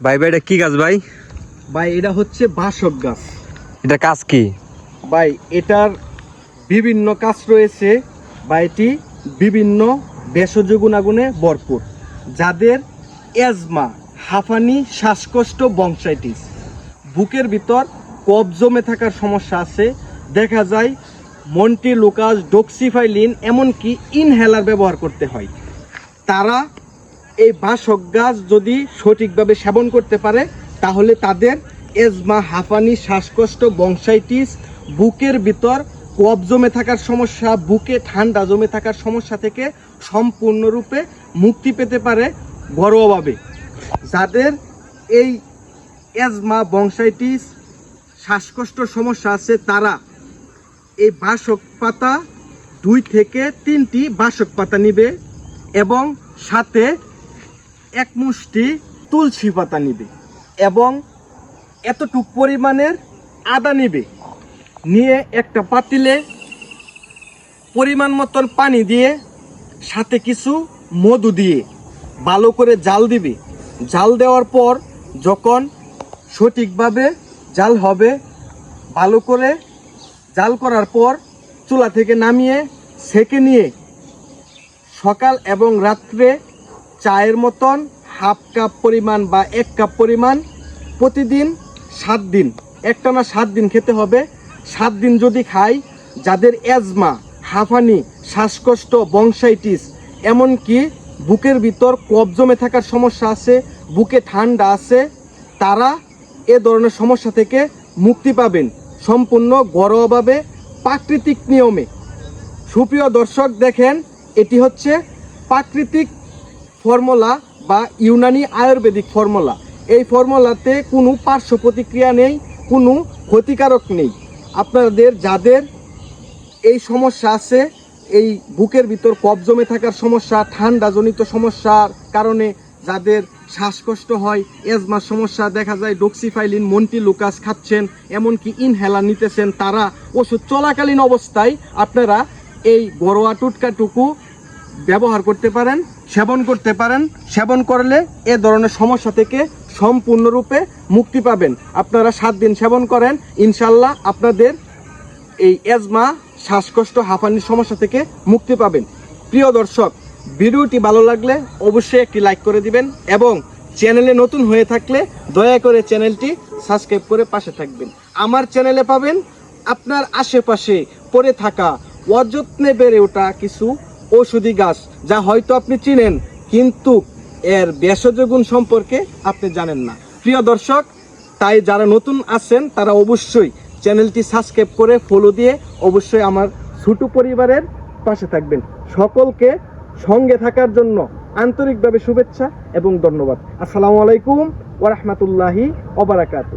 ভাই ভাই এটা কি গাছ ভাই? ভাই এটা হচ্ছে বাসক গাছ। এটা কাজ কি? ভাই এটার বিভিন্ন কাজ রয়েছে। বা এটি বিভিন্ন ভেষজ গুণাগুণে ভরপুর। যাদের এজমা হাঁফানি শ্বাসকষ্ট বংশাইটিস বুকের ভিতর কফ জমে থাকার সমস্যা আছে। দেখা যায় মন্টি লুকাস ডক্সিফাইলিন এমনকি ইনহেলার ব্যবহার করতে হয়। তারা এই বাসক গাছ যদি সঠিকভাবে সেবন করতে পারে, তাহলে তাদের এজমা হাঁফানি শ্বাসকষ্ট বংশাইটিস বুকের ভিতর কফ জমে থাকার সমস্যা, বুকে ঠান্ডা জমে থাকার সমস্যা থেকে সম্পূর্ণরূপে মুক্তি পেতে পারে ঘরোয়াভাবে। যাদের এই এজমা বংশাইটিস শ্বাসকষ্ট সমস্যা আছে, তারা এই বাসক পাতা দুই থেকে তিনটি বাসক পাতা নিবে এবং সাথে এক মুষ্টি তুলসী পাতা নিবে এবং এতটুক পরিমাণের আদা নিবে। নিয়ে একটা পাতিলে পরিমাণ মতন পানি দিয়ে সাথে কিছু মধু দিয়ে ভালো করে জাল দিবে। জাল দেওয়ার পর যখন সঠিকভাবে জাল হবে, ভালো করে জাল করার পর চুলা থেকে নামিয়ে সেকে নিয়ে সকাল এবং রাত্রে চায়ের মতন হাফ কাপ পরিমাণ বা এক কাপ পরিমাণ প্রতিদিন সাত দিন একটা না সাত দিন খেতে হবে। সাত দিন যদি খাই, যাদের অ্যাজমা হাঁফানি, শ্বাসকষ্ট বংসাইটিস এমনকি বুকের ভিতর কফ জমে থাকার সমস্যা আছে, বুকে ঠান্ডা আছে, তারা এ ধরনের সমস্যা থেকে মুক্তি পাবেন সম্পূর্ণ ঘরোয়াভাবে প্রাকৃতিক নিয়মে। সুপ্রিয় দর্শক, দেখেন, এটি হচ্ছে প্রাকৃতিক ফর্মুলা বা ইউনানি আয়ুর্বেদিক ফর্মুলা। এই ফর্মুলাতে কোনো পার্শ্ব প্রতিক্রিয়া নেই, কোনো ক্ষতিকারক নেই। আপনাদের যাদের এই সমস্যা আছে, এই বুকের ভিতর কফ জমে থাকার সমস্যা, ঠান্ডাজনিত সমস্যার কারণে যাদের শ্বাসকষ্ট হয়, এজমার সমস্যা, দেখা যায় ডক্সিফাইলিন মন্টি লুকাস খাচ্ছেন, এমনকি ইনহেলার নিতেছেন, তারা ওষুধ চলাকালীন অবস্থায় আপনারা এই গরোয়া টুটকাটুকু ব্যবহার করতে পারেন, সেবন করতে পারেন, সেবন করলে এ ধরনের সমস্যা থেকে সম্পূর্ণরূপে মুক্তি পাবেন। আপনারা সাত দিন সেবন করেন, ইনশাল্লাহ আপনাদের এই এজমা, শ্বাসকষ্ট, হাঁপানির সমস্যা থেকে মুক্তি পাবেন। প্রিয় দর্শক, ভিডিওটি ভালো লাগলে অবশ্যই একটি লাইক করে দিবেন এবং চ্যানেলে নতুন হয়ে থাকলে দয়া করে চ্যানেলটি সাবস্ক্রাইব করে পাশে থাকবেন। আমার চ্যানেলে পাবেন আপনার আশেপাশে পড়ে থাকা অযত্নে বেড়ে ওঠা কিছু ঔষধি গাছ, যা হয়তো আপনি চিনেন, কিন্তু এর ভেষজ গুণ সম্পর্কে আপনি জানেন না। প্রিয় দর্শক, তাই যারা নতুন আছেন, তারা অবশ্যই চ্যানেলটি সাবস্ক্রাইব করে ফলো দিয়ে অবশ্যই আমার ছোট পরিবারের পাশে থাকবেন। সকলকে সঙ্গে থাকার জন্য আন্তরিকভাবে শুভেচ্ছা এবং ধন্যবাদ। আসসালামু আলাইকুম ওরহমতুল্লাহি ওবরাকাতু